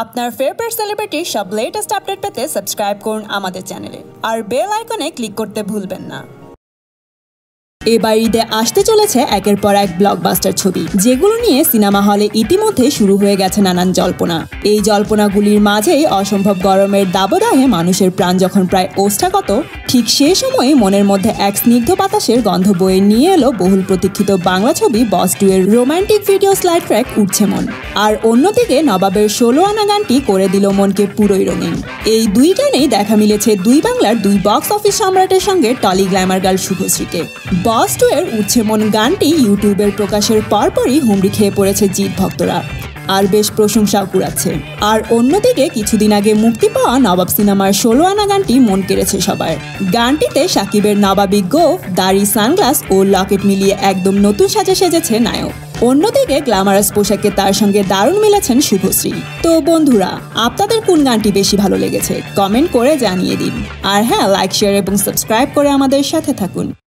আপনার ফেভারিট সেলিব্রিটির সব latest update পেতে সাবস্ক্রাইব করুন আমাদের চ্যানেলে আর বেল আইকনে ক্লিক করতে ভুলবেন না। এবার ঈদে আসতে চলেছে একের পর এক ব্লকবাস্টার ছবি, যেগুলো নিয়ে সিনেমা হলে ইতিমধ্যে শুরু হয়ে গেছে নানান জল্পনা। এই জল্পনাগুলির মাঝেই অসম্ভব গরমের দাবদাহে মানুষের প্রাণ যখন প্রায় ওষ্ঠাগত ঠিক সেই সময়ে মনের মধ্যে এক স্নিগ্ধ বাতাসের গন্ধ বয়ে নিয়ে এলো বহুল প্রতীক্ষিত বাংলা ছবি বস টু এর রোমান্টিক ভিডিও স্লাইড ট্র্যাক উঠছে মন। আর অন্যদিকে নবাবের ষোলো আনা গানটি করে দিল মনকে পুরোই রঙিন। এই দুই গানেই দেখা মিলেছে দুই বাংলার দুই বক্স অফিস সম্রাটের সঙ্গে টলি গ্ল্যামার গার্ল শুভশ্রীকে বস টু এর উঠছে মন গানটি ইউটিউবের প্রকাশের পরপরই হুমড়ি খেয়ে পড়েছে জিৎ ভক্তরা। আর বেশ প্রশংসাও কুড়াচ্ছে। আর অন্যদিকে কিছুদিন আগে মুক্তি পাওয়া নবাব সিনেমার ষোলো আনা গানটি মন কেড়েছে সবার। গানটিতে সাকিবের নবাবী গোফ, দাড়ি, সানগ্লাস ও লকেট মিলিয়ে একদম নতুন সাজে সেজেছে নায়ক। অন্যদিকে গ্ল্যামারাস পোশাকে তার সঙ্গে দারুণ মিলেছেন শুভশ্রী। তো বন্ধুরা, আপনাদের কোন গানটি বেশি ভালো লেগেছে? কমেন্ট করে জানিয়ে দিন। আর হ্যাঁ লাইক শেয়ার এবং সাবস্ক্রাইব করে আমাদের সাথে থাকুন।